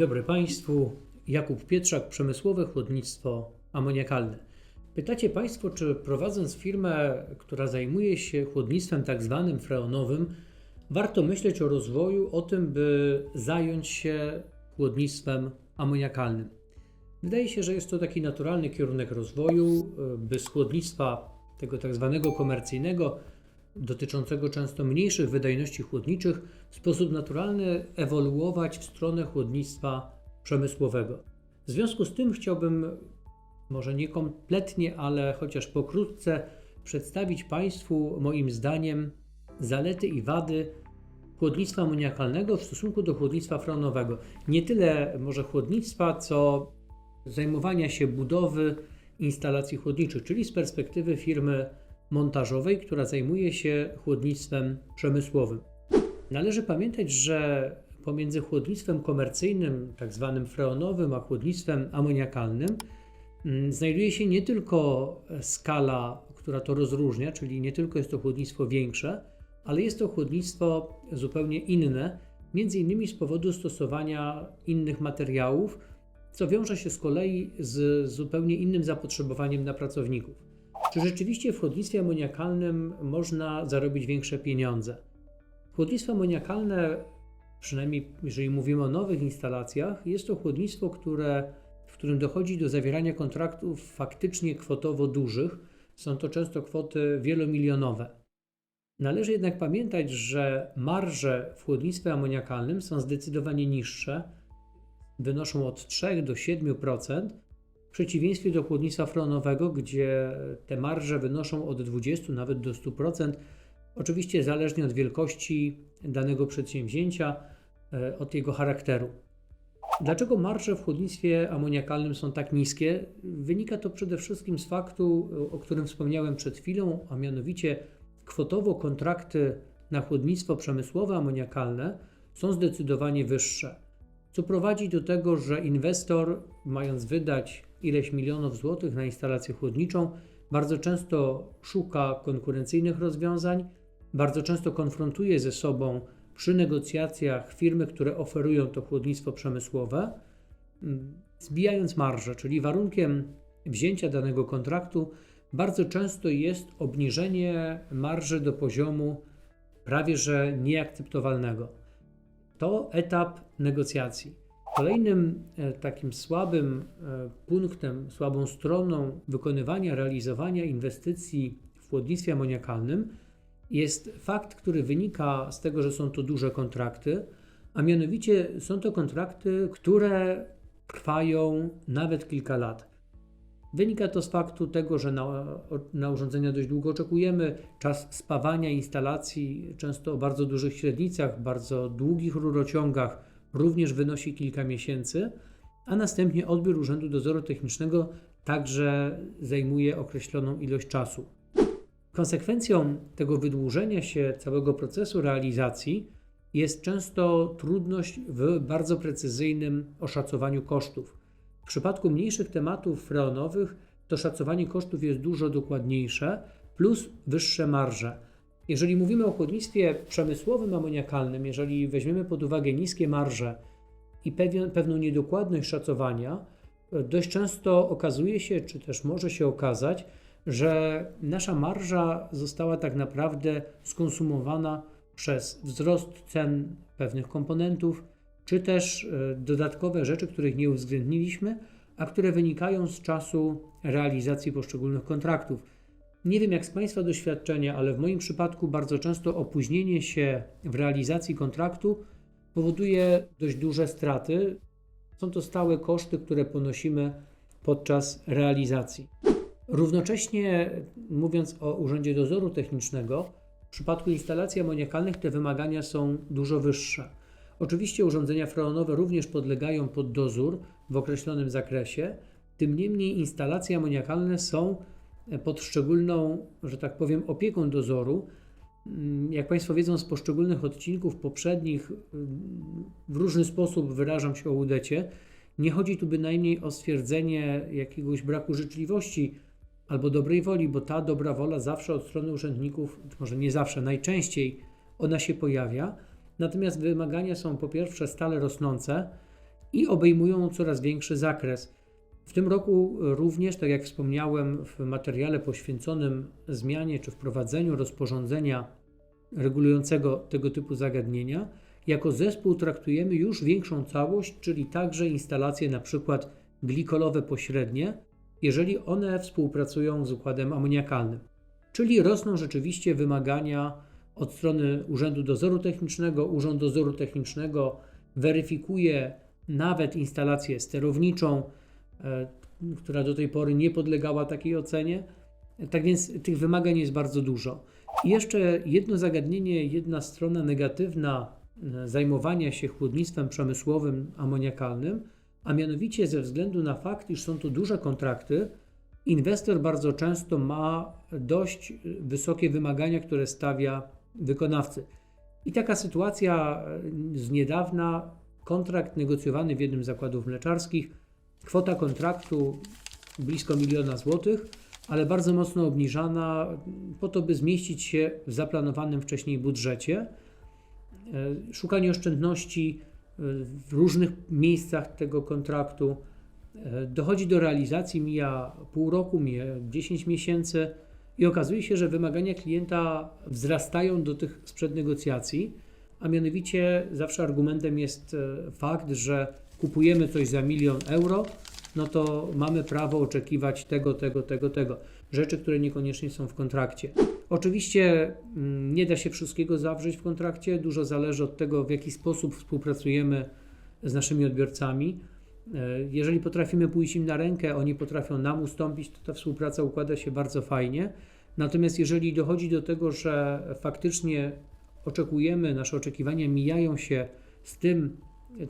dobry Państwu. Jakub Pietrzak, przemysłowe chłodnictwo amoniakalne. Pytacie Państwo, czy prowadząc firmę, która zajmuje się chłodnictwem tak zwanym freonowym, warto myśleć o rozwoju, o tym, by zająć się chłodnictwem amoniakalnym. Wydaje się, że jest to taki naturalny kierunek rozwoju, by z chłodnictwa tego tak zwanego komercyjnego, dotyczącego często mniejszych wydajności chłodniczych, w sposób naturalny ewoluować w stronę chłodnictwa przemysłowego. W związku z tym chciałbym, może nie kompletnie, ale chociaż pokrótce, przedstawić Państwu moim zdaniem zalety i wady chłodnictwa amoniakalnego w stosunku do chłodnictwa freonowego. Nie tyle może chłodnictwa, co zajmowania się budowy instalacji chłodniczych, czyli z perspektywy firmy montażowej, która zajmuje się chłodnictwem przemysłowym. Należy pamiętać, że pomiędzy chłodnictwem komercyjnym, tak zwanym freonowym, a chłodnictwem amoniakalnym mm, znajduje się nie tylko skala, która to rozróżnia, czyli nie tylko jest to chłodnictwo większe, ale jest to chłodnictwo zupełnie inne, między innymi z powodu stosowania innych materiałów, co wiąże się z kolei z zupełnie innym zapotrzebowaniem na pracowników. Czy rzeczywiście w chłodnictwie amoniakalnym można zarobić większe pieniądze? Chłodnictwo amoniakalne przynajmniej jeżeli mówimy o nowych instalacjach, jest to chłodnictwo, które, w którym dochodzi do zawierania kontraktów faktycznie kwotowo dużych. Są to często kwoty wielomilionowe. Należy jednak pamiętać, że marże w chłodnictwie amoniakalnym są zdecydowanie niższe, wynoszą od 3 do 7%, w przeciwieństwie do chłodnictwa freonowego, gdzie te marże wynoszą od 20 nawet do 100%, oczywiście zależnie od wielkości danego przedsięwzięcia, e, od jego charakteru. Dlaczego marże w chłodnictwie amoniakalnym są tak niskie? Wynika to przede wszystkim z faktu, o którym wspomniałem przed chwilą, a mianowicie kwotowo kontrakty na chłodnictwo przemysłowe amoniakalne są zdecydowanie wyższe, co prowadzi do tego, że inwestor, mając wydać ileś milionów złotych na instalację chłodniczą, bardzo często szuka konkurencyjnych rozwiązań, bardzo często konfrontuje ze sobą przy negocjacjach firmy, które oferują to chłodnictwo przemysłowe, mm, zbijając marżę, czyli warunkiem wzięcia danego kontraktu bardzo często jest obniżenie marży do poziomu prawie że nieakceptowalnego. To etap negocjacji. Kolejnym e, takim słabym e, punktem, słabą stroną wykonywania, realizowania inwestycji w chłodnictwie amoniakalnym jest fakt, który wynika z tego, że są to duże kontrakty, a mianowicie są to kontrakty, które trwają nawet kilka lat. Wynika to z faktu tego, że na, na, urządzenia dość długo oczekujemy. Czas spawania instalacji, często o bardzo dużych średnicach, bardzo długich rurociągach, również wynosi kilka miesięcy, a następnie odbiór Urzędu Dozoru Technicznego także zajmuje określoną ilość czasu. Konsekwencją tego wydłużenia się całego procesu realizacji jest często trudność w bardzo precyzyjnym oszacowaniu kosztów. W przypadku mniejszych tematów freonowych to szacowanie kosztów jest dużo dokładniejsze, plus wyższe marże. Jeżeli mówimy o chłodnictwie przemysłowym amoniakalnym, jeżeli weźmiemy pod uwagę niskie marże i pewną niedokładność szacowania, dość często okazuje się, czy też może się okazać, że nasza marża została tak naprawdę skonsumowana przez wzrost cen pewnych komponentów, czy też e, dodatkowe rzeczy, których nie uwzględniliśmy, a które wynikają z czasu realizacji poszczególnych kontraktów. Nie wiem jak z Państwa doświadczenia, ale w moim przypadku bardzo często opóźnienie się w realizacji kontraktu powoduje dość duże straty. Są to stałe koszty, które ponosimy podczas realizacji. Równocześnie, mówiąc o Urzędzie Dozoru Technicznego, w przypadku instalacji amoniakalnych te wymagania są dużo wyższe. Oczywiście urządzenia freonowe również podlegają pod dozór w określonym zakresie, tym niemniej instalacje amoniakalne są pod szczególną, że tak powiem, opieką dozoru. Jak Państwo wiedzą z poszczególnych odcinków poprzednich, w różny sposób wyrażam się o udecie. Nie chodzi tu bynajmniej o stwierdzenie jakiegoś braku życzliwości albo dobrej woli, bo ta dobra wola zawsze od strony urzędników, może nie zawsze, najczęściej ona się pojawia. Natomiast wymagania są po pierwsze stale rosnące, i obejmują coraz większy zakres. W tym roku również, tak jak wspomniałem w materiale poświęconym zmianie czy wprowadzeniu rozporządzenia regulującego tego typu zagadnienia, jako zespół traktujemy już większą całość, czyli także instalacje przykład glikolowe pośrednie, jeżeli one współpracują z układem amoniakalnym. Czyli rosną rzeczywiście wymagania od strony Urzędu Dozoru Technicznego. Urząd Dozoru Technicznego weryfikuje nawet instalację sterowniczą, która do tej pory nie podlegała takiej ocenie. Tak więc tych wymagań jest bardzo dużo. I jeszcze jedno zagadnienie, jedna strona negatywna e, zajmowania się chłodnictwem przemysłowym amoniakalnym, a mianowicie ze względu na fakt, iż są to duże kontrakty, inwestor bardzo często ma dość wysokie wymagania, które stawia wykonawcy. I taka sytuacja e, z niedawna, kontrakt negocjowany w jednym z zakładów mleczarskich, kwota kontraktu blisko miliona złotych, ale bardzo mocno obniżana po to, by zmieścić się w zaplanowanym wcześniej budżecie. E, szukanie oszczędności e, w różnych miejscach tego kontraktu. Dochodzi do realizacji, mija pół roku, mija 10 miesięcy i okazuje się, że wymagania klienta wzrastają do tych sprzed negocjacji, a mianowicie zawsze argumentem jest e, fakt, że kupujemy coś za milion euro, no to mamy prawo oczekiwać tego, tego, tego, tego. Rzeczy, które niekoniecznie są w kontrakcie. Oczywiście mm, nie da się wszystkiego zawrzeć w kontrakcie, dużo zależy od tego, w jaki sposób współpracujemy z naszymi odbiorcami. E, jeżeli potrafimy pójść im na rękę, oni potrafią nam ustąpić, to ta współpraca układa się bardzo fajnie. Natomiast jeżeli dochodzi do tego, że faktycznie oczekujemy, nasze oczekiwania mijają się z tym,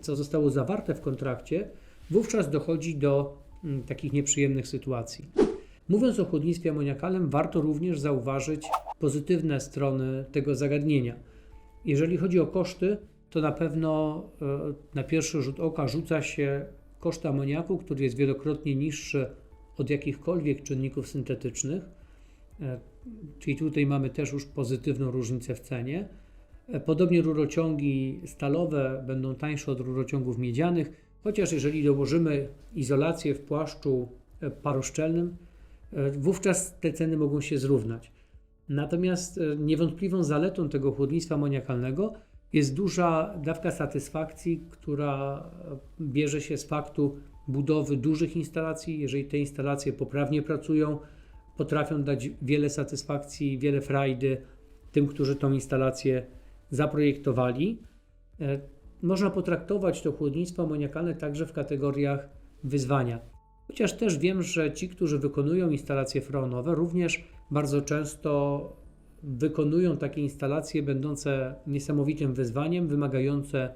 co zostało zawarte w kontrakcie, wówczas dochodzi do mm, takich nieprzyjemnych sytuacji. Mówiąc o chłodnictwie amoniakalnym, warto również zauważyć pozytywne strony tego zagadnienia. Jeżeli chodzi o koszty, to na pewno e, na pierwszy rzut oka rzuca się koszt amoniaku, który jest wielokrotnie niższy od jakichkolwiek czynników syntetycznych, czyli tutaj mamy też już pozytywną różnicę w cenie. E, podobnie rurociągi stalowe będą tańsze od rurociągów miedzianych, chociaż jeżeli dołożymy izolację w płaszczu e, paroszczelnym, wówczas te ceny mogą się zrównać. Natomiast niewątpliwą zaletą tego chłodnictwa amoniakalnego jest duża dawka satysfakcji, która bierze się z faktu budowy dużych instalacji. Jeżeli te instalacje poprawnie pracują, potrafią dać wiele satysfakcji, wiele frajdy tym, którzy tą instalację zaprojektowali. E, można potraktować to chłodnictwo amoniakalne także w kategoriach wyzwania. Chociaż też wiem, że ci, którzy wykonują instalacje freonowe, również bardzo często wykonują takie instalacje będące niesamowitym wyzwaniem, wymagające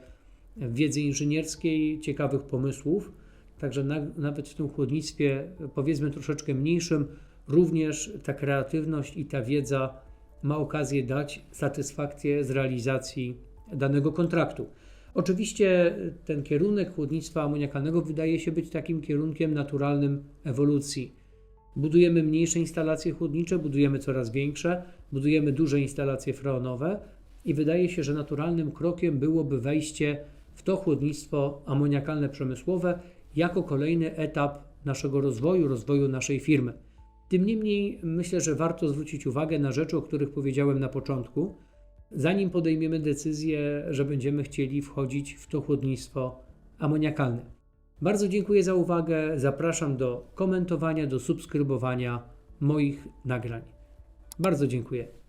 wiedzy inżynierskiej, ciekawych pomysłów. Także na, nawet w tym chłodnictwie, powiedzmy troszeczkę mniejszym, również ta kreatywność i ta wiedza ma okazję dać satysfakcję z realizacji danego kontraktu. Oczywiście ten kierunek chłodnictwa amoniakalnego wydaje się być takim kierunkiem naturalnym ewolucji Budujemy mniejsze instalacje chłodnicze, budujemy coraz większe, budujemy duże instalacje freonowe i wydaje się, że naturalnym krokiem byłoby wejście w to chłodnictwo amoniakalne przemysłowe jako kolejny etap naszego rozwoju, rozwoju naszej firmy. Tym niemniej myślę, że warto zwrócić uwagę na rzeczy, o których powiedziałem na początku, zanim podejmiemy decyzję, że będziemy chcieli wchodzić w to chłodnictwo amoniakalne. Bardzo dziękuję za uwagę. Zapraszam do komentowania, do subskrybowania moich nagrań. Bardzo dziękuję.